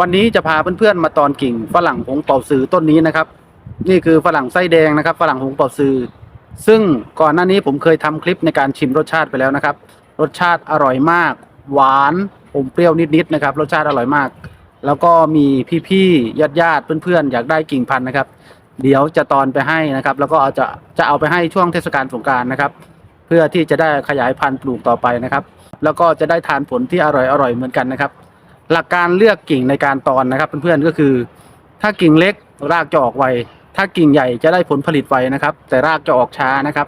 วันนี้จะพาเพื่อนๆมาตอนกิ่งฝรั่งหงเป่าซือต้นนี้นะครับ นี่คือฝรั่งไส้แดงนะครับ ฝรั่งหงเป่าซือซึ่งก่อนหน้านี้ผมเคยทำคลิปในการชิมรสชาติไปแล้วนะครับ รสชาติอร่อยมาก หวานอมเปรี้ยวนิดๆนะครับ รสชาติอร่อยมาก แล้วก็มีพี่ๆญาติๆเพื่อนๆอยากได้กิ่งพันธุ์นะครับ เดี๋ยวจะตอนไปให้นะครับ แล้วก็เอาจะจะเอาไปให้ช่วงเทศกาลสงการนะครับ เพื่อที่จะได้ขยายพันธุ์ปลูกต่อไปนะครับ แล้วก็จะได้ทานผลที่อร่อยอร่อยเหมือนกันนะครับ หลักการเลือกกิ่งในการตอนนะครับ เพื่อนๆก็คือ ถ้ากิ่งเล็กรากจะออกไว ถ้ากิ่งใหญ่จะได้ผลผลิตไวนะครับ แต่รากจะออกช้านะครับ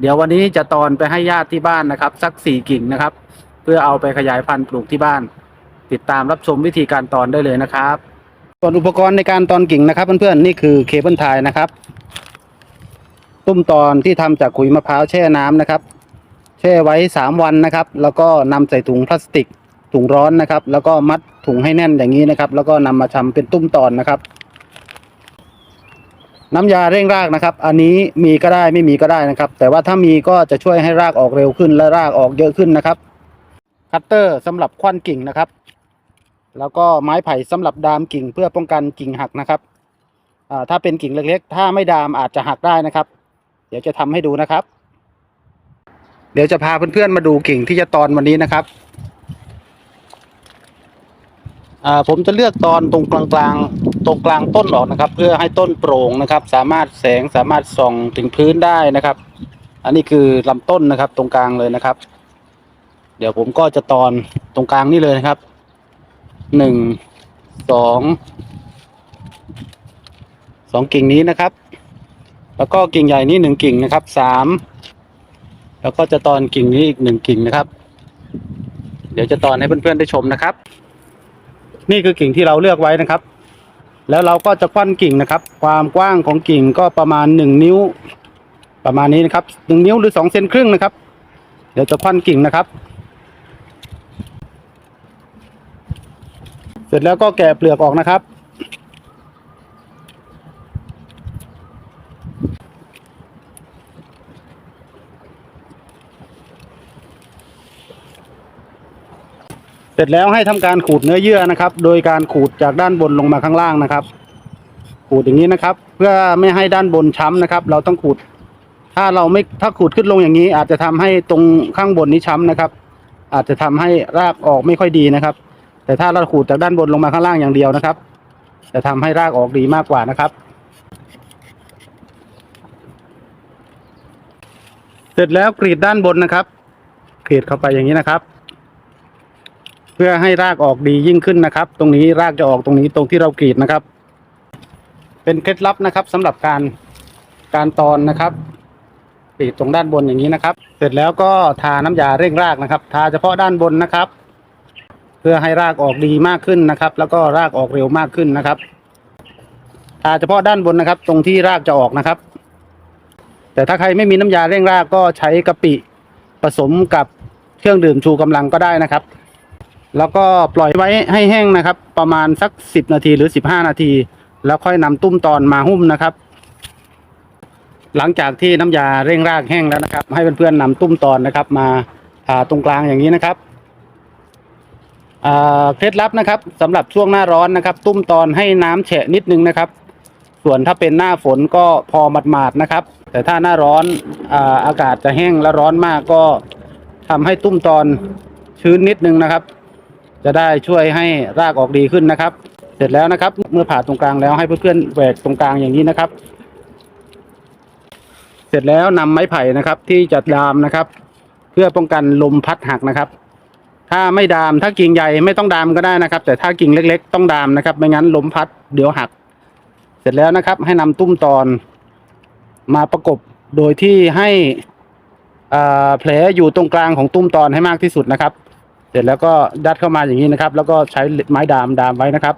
เดี๋ยววันนี้จะตอนไปให้ญาติที่บ้านนะครับ สักสี่กิ่งนะครับ เพื่อเอาไปขยายพันธุ์ปลูกที่บ้าน ติดตามรับชมวิธีการตอนได้เลยนะครับส่วนอุปกรณ์ในการตอนกิ่งนะครับ เพื่อนๆนี่คือเคเบิลไทยนะครับ ตุ้มตอนที่ทำจากขุยมะพร้าวแช่น้ำนะครับ แช่ไว้สามวันนะครับ แล้วก็นำใส่ถุงพลาสติก ถุงร้อนนะครับ แล้วก็มัดถุงให้แน่นอย่างนี้นะครับ แล้วก็นำมาทำเป็นตุ้มตอนนะครับ น้ำยาเร่งรากนะครับ อันนี้มีก็ได้ไม่มีก็ได้นะครับ แต่ว่าถ้ามีก็จะช่วยให้รากออกเร็วขึ้นและรากออกเยอะขึ้นนะครับ คัตเตอร์สำหรับควันกิ่งนะครับ แล้วก็ไม้ไผ่สำหรับดามกิ่งเพื่อป้องกันกิ่งหักนะครับถ้าเป็นกิ่งเล็กๆ ถ้าไม่ดามอาจจะหักได้นะครับ เดี๋ยวจะทำให้ดูนะครับ เดี๋ยวจะพาเพื่อนๆมาดูกิ่งที่จะตอนวันนี้นะครับ ผมจะเลือกตอนตรงกลางกลางๆตรงกลางต้นออกนะครับ เพื่อให้ต้นโปร่งนะครับ สามารถแสงสามารถส่องถึงพื้นได้นะครับ อันนี้คือลำต้นนะครับ ตรงกลางเลยนะครับ เดี๋ยวผมก็จะตอนตรงกลางนี่เลยนะครับหนึ่งสองสองกิ่งนี้นะครับ แล้วก็กิ่งใหญ่นี้หนึ่งกิ่งนะครับสามแล้วก็จะตอนกิ่งนี้อีกหนึ่งกิ่งนะครับ เดี๋ยวจะตอนให้เพื่อนๆได้ชมนะครับ นี่คือกิ่งที่เราเลือกไว้นะครับ แล้วเราก็จะควันกิ่งนะครับ ความกว้างของกิ่งก็ประมาณหนึ่งนิ้ว ประมาณนี้นะครับหนึ่งนิ้วหรือสองเซนครึ่งนะครับ เดี๋ยวจะควันกิ่งนะครับ เสร็จแล้วก็แกะเปลือกออกนะครับ ร็จแล้วให้ทำการขูดเนื้อเยื่อนะครับ โดยการขูดจากด้านบนลงมาข้างล่างนะครับ ขูดอย่างนี้นะครับ เพื่อไม่ให้ด้านบนช้ำนะครับ เราต้องขูด ถ้าเราไม่ถ้าขูดขึ้นลงอย่างนี้ อาจจะทำให้ตรงข้างบนนี้ช้ำนะครับ อาจจะทำให้รากออกไม่ค่อยดีนะครับ แต่ถ้าเราขูดจากด้านบนลงมาข้างล่างอย่างเดียวนะครับ จะทำให้รากออกดีมากกว่านะครับเสร็จแล้วกรีดด้านบนนะครับ กรีดเข้าไปอย่างนี้นะครับ เพื่อให้รากออกดียิ่งขึ้นนะครับ ตรงนี้รากจะออกตรงนี้ตรงที่เรากรีดนะครับ เป็นเคล็ดลับนะครับสำหรับการการตอนนะครับกรีดตรงด้านบนอย่างนี้นะครับ เสร็จแล้วก็ทาน้ำยาเร่งรากนะครับ ทาเฉพาะด้านบนนะครับ เพื่อให้รากออกดีมากขึ้นนะครับ แล้วก็รากออกเร็วมากขึ้นนะครับทาเฉพาะด้านบนนะครับ ตรงที่รากจะออกนะครับ แต่ถ้าใครไม่มีน้ำยาเร่งรากก็ใช้กะปิผสมกับเครื่องดื่มชูกำลังก็ได้นะครับ แล้วก็ปล่อยไว้ให้แห้งนะครับ ประมาณสักสิบนาทีหรือสิบห้านาที แล้วค่อยนำตุ้มตอนมาหุ้มนะครับ หลังจากที่น้ำยาเร่งรากแห้งแล้วนะครับ ให้เพื่อนๆนำตุ้มตอนนะครับ มาผ่าตรงกลางอย่างนี้นะครับเคล็ดลับนะครับสำหรับช่วงหน้าร้อนนะครับ ตุ้มตอนให้น้ำแฉะนิดนึงนะครับ ส่วนถ้าเป็นหน้าฝนก็พอหมาดๆนะครับ แต่ถ้าหน้าร้อนอาอากาศจะแห้งและร้อนมากก็ทำให้ตุ้มตอนชื้นนิดนึงนะครับ จะได้ช่วยให้รากออกดีขึ้นนะครับ เสร็จแล้วนะครับ เมื่อผ่าตรงกลางแล้วให้เพื่อนๆแหวกตรงกลางอย่างนี้นะครับ เสร็จแล้วนำไม้ไผ่นะครับ ที่จะดามนะครับ เพื่อป้องกันลมพัดหักนะครับ ถ้าไม่ดามถ้ากิ่งใหญ่ไม่ต้องดามก็ได้นะครับ แต่ถ้ากิ่งเล็ก ๆ ต้องดามนะครับ ไม่งั้นลมพัดเดี๋ยวหัก เสร็จแล้วนะครับ ให้นำตุ้มตอนมาประกบโดยที่ให้แผลอยู่ตรงกลางของตุ้มตอนให้มากที่สุดนะครับ เสร็จแล้วก็ยัดเข้ามาอย่างนี้นะครับ แล้วก็ใช้ไม้ดามดามไว้นะครับ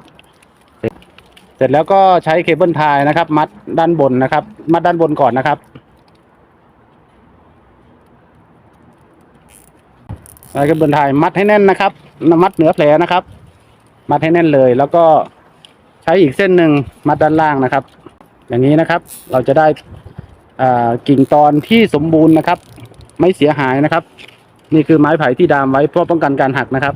เสร็จแล้วก็ใช้เคเบิลไทยนะครับ มัดด้านบนนะครับ มัดด้านบนก่อนนะครับใช้เคเบิลไทยมัดให้แน่นนะครับมัดเหนือแผลนะครับ มัดให้แน่นเลย แล้วก็ใช้อีกเส้นหนึ่งมัดด้านล่างนะครับ อย่างนี้นะครับ เราจะได้กิ่งตอนที่สมบูรณ์นะครับ ไม่เสียหายนะครับ นี่คือไม้ไผ่ที่ดามไว้เพื่อป้องกันการหักนะครับ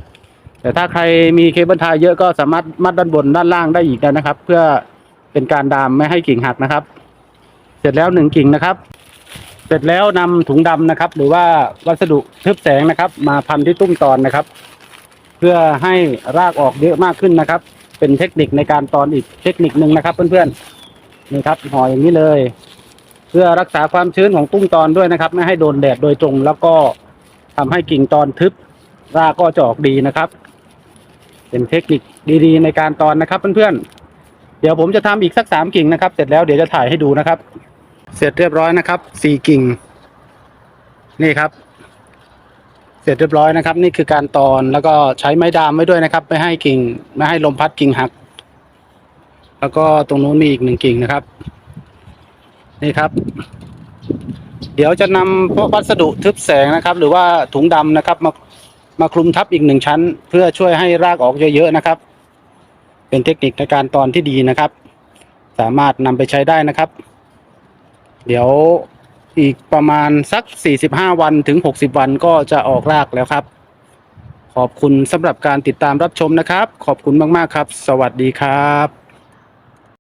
แต่ถ้าใครมีเคเบิลไทยเยอะก็สามารถมัดด้านบนด้านล่างได้อีกนะครับ เพื่อเป็นการดามไม่ให้กิ่งหักนะครับ เสร็จแล้วหนึ่งกิ่งนะครับ เสร็จแล้วนำถุงดำนะครับ หรือว่าวัสดุทึบแสงนะครับ มาพันที่ตุ้มตอนนะครับ เพื่อให้รากออกเยอะมากขึ้นนะครับ เป็นเทคนิคในการตอนอีกเทคนิคหนึ่งนะครับ เพื่อนๆนี่ครับห่ออย่างนี้เลย เพื่อรักษาความชื้นของตุ้มตอนด้วยนะครับ ไม่ให้โดนแดดโดยตรงแล้วก็ ทำให้กิ่งตอนทึบรากก็จะออกดีนะครับ เป็นเทคนิคดีๆ ในการตอนนะครับเพื่อนๆ เดี๋ยวผมจะทำอีกสักสามกิ่งนะครับ เสร็จแล้วเดี๋ยวจะถ่ายให้ดูนะครับ เสร็จเรียบร้อยนะครับสี่กิ่ง นี่ครับ เสร็จเรียบร้อยนะครับ นี่คือการตอนแล้วก็ใช้ไม้ดามไว้ด้วยนะครับ ไม่ให้กิ่ง ไม่ให้ลมพัดกิ่งหัก แล้วก็ตรงนู้นมีอีกหนึ่งกิ่งนะครับ นี่ครับ เดี๋ยวจะนำพวกวัสดุทึบแสงนะครับ หรือว่าถุงดำนะครับ มามาคลุมทับอีกหนึ่งชั้น เพื่อช่วยให้รากออกเยอะๆนะครับ เป็นเทคนิคในการตอนที่ดีนะครับ สามารถนำไปใช้ได้นะครับ เดี๋ยวอีกประมาณสัก 45 วันถึง 60 วันก็จะออกรากแล้วครับ ขอบคุณสำหรับการติดตามรับชมนะครับ ขอบคุณมากๆครับ สวัสดีครับ